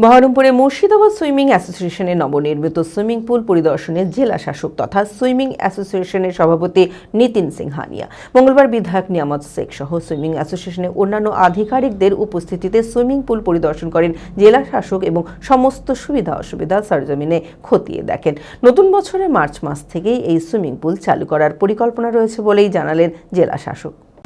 বহরমপুরে মুর্শিদাবাদ সুইমিং অ্যাসোসিয়েশনের নবনির্মিত সুইমিং পুল পরিদর্শনে জেলা শাসক তথা সুইমিং অ্যাসোসিয়েশনের সভাপতি নিতিন সিংহানিয়া। মঙ্গলবার বিধায়ক নিয়ামত শেখ সহ সুইমিং অ্যাসোসিয়েশনের অন্যান্য আধিকারিকদের উপস্থিতিতে সুইমিং পুল পরিদর্শন করেন জেলা শাসক এবং সমস্ত সুবিধা অসুবিধা সরজমিনে খতিয়ে দেখেন। নতুন বছরের মার্চ মাস থেকেই এই সুইমিং পুল চালু করার পরিকল্পনা রয়েছে বলেই জানালেন জেলা শাসক।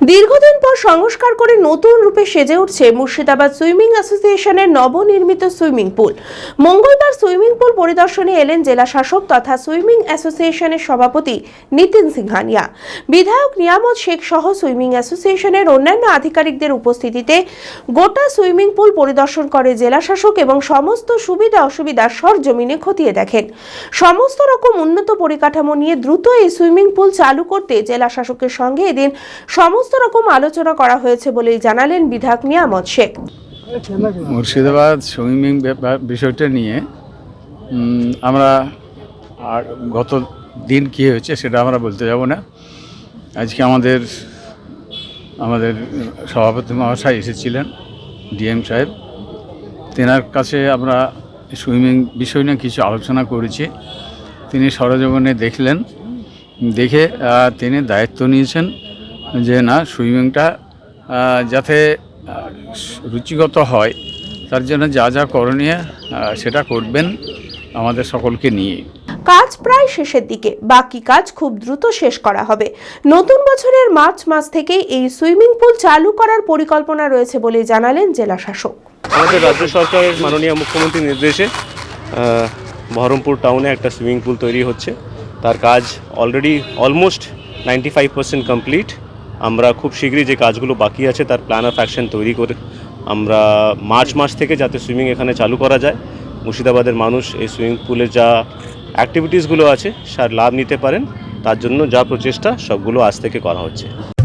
দীর্ঘদিন পর সংস্কার করে নতুন রূপে সেজে উঠছে মুর্শিদাবাদ সুইমিং অ্যাসোসিয়েশনের নবনির্মিত সুইমিং পুল। মঙ্গলবার সুইমিং পুল পরিদর্শনে এলেন জেলা শাসক তথা সুইমিং অ্যাসোসিয়েশনের সভাপতি নিতিন সিংহানিয়া। বিধায়ক নিয়ামত শেখ সহ সুইমিং অ্যাসোসিয়েশনের অন্যান্য আধিকারিকদের উপস্থিতিতে গোটা সুইমিং পুল পরিদর্শন করে জেলা শাসক এবং সমস্ত সুবিধা অসুবিধা সরজমিনে খতিয়ে দেখেন। সমস্ত রকম উন্নত পরিকাঠামো নিয়ে দ্রুত এই সুইমিং পুল চালু করতে জেলা শাসকের সঙ্গে এদিন সমস্ত রকম আলোচনা করা হয়েছে বলেই জানালেন বিধায়ক নিয়ামত শেখ মুর্শিদাবাদ সুইমিং বিষয়টা নিয়ে আমরা আর গত দিন কী হয়েছে সেটা আমরা বলতে যাব না। আজকে আমাদের আমাদের সভাপতি মহাশয় এসেছিলেন, ডিএম সাহেব। তেনার কাছে আমরা সুইমিং বিষয় নিয়ে কিছু আলোচনা করেছি। তিনি সরজীবনে দেখলেন, দেখে তিনি দায়িত্ব নিয়েছেন। যে না সুইমিংটা যাতে রুচিগত হয় তার জন্য যা যা করণীয় সেটা করবেন আমাদের সকলকে নিয়ে। কাজ প্রায় শেষের দিকে বাকি কাজ খুব দ্রুত শেষ করা হবে। নতুন বছরের মার্চ মাস থেকে এই সুইমিং পুল চালু করার পরিকল্পনা রয়েছে বলে জানালেন জেলা শাসক। আমাদের রাজ্য সরকারের মাননীয় মুখ্যমন্ত্রীর নির্দেশে বহরমপুর টাউনে একটা সুইমিং পুল তৈরি হচ্ছে। তার কাজ already almost ninety five percent complete আমরা খুব শীঘ্রই যে কাজগুলো বাকি আছে, তার প্ল্যান অফ অ্যাকশন তৈরি করে আমরা মার্চ মাস থেকে যাতে সুইমিং এখানে চালু করা যায়। মুর্শিদাবাদের মানুষ এই সুইমিং পুলের যা অ্যাক্টিভিটিসগুলো আছে, সার লাভ নিতে পারেন। তার জন্য যা প্রচেষ্টা, সবগুলো আজ থেকে করা হচ্ছে।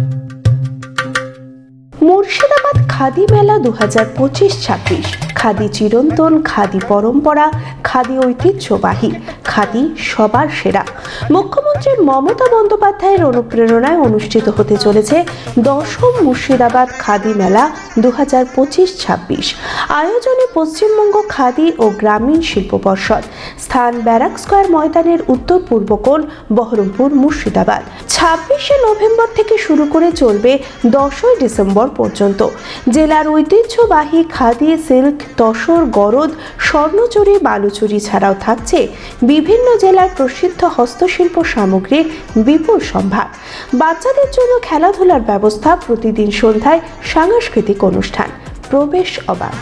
খাদি মেলা দু হাজার পঁচিশ ছাব্বিশ। খাদি চিরন্তন, খাদি পরম্পরা, খাদি ঐতিহ্যবাহী, খাদি সবার সেরা। মুখ্যমন্ত্রী মমতা বন্দ্যোপাধ্যায়ের অনুপ্রেরণায় অনুষ্ঠিত হতে চলেছে দশম মুর্শিদাবাদ খাদি মেলা দু হাজার পঁচিশ ছাব্বিশ। আয়োজনে পশ্চিমবঙ্গ খাদি ও গ্রামীণ শিল্প পর্ষদ, স্থান ব্যারাক স্কোয়ার ময়দানের উত্তর পূর্ব কোণ, বহরমপুর মুর্শিদাবাদ। ছাব্বিশে নভেম্বর থেকে শুরু করে চলবে দশই ডিসেম্বর পর্যন্ত। জেলার ঐতিহ্যবাহী খাদি, সিল্ক, তসর, গরদ, স্বর্ণচুরি, বালুচুরি ছাড়াও থাকছে বিভিন্ন জেলার প্রসিদ্ধ হস্তশিল্প সামগ্রীর বিপুল সম্ভার। বাচ্চাদের জন্য খেলাধুলার ব্যবস্থা প্রতিদিন সন্ধ্যায় সাংস্কৃতিক অনুষ্ঠান। প্রবেশ অবাধ।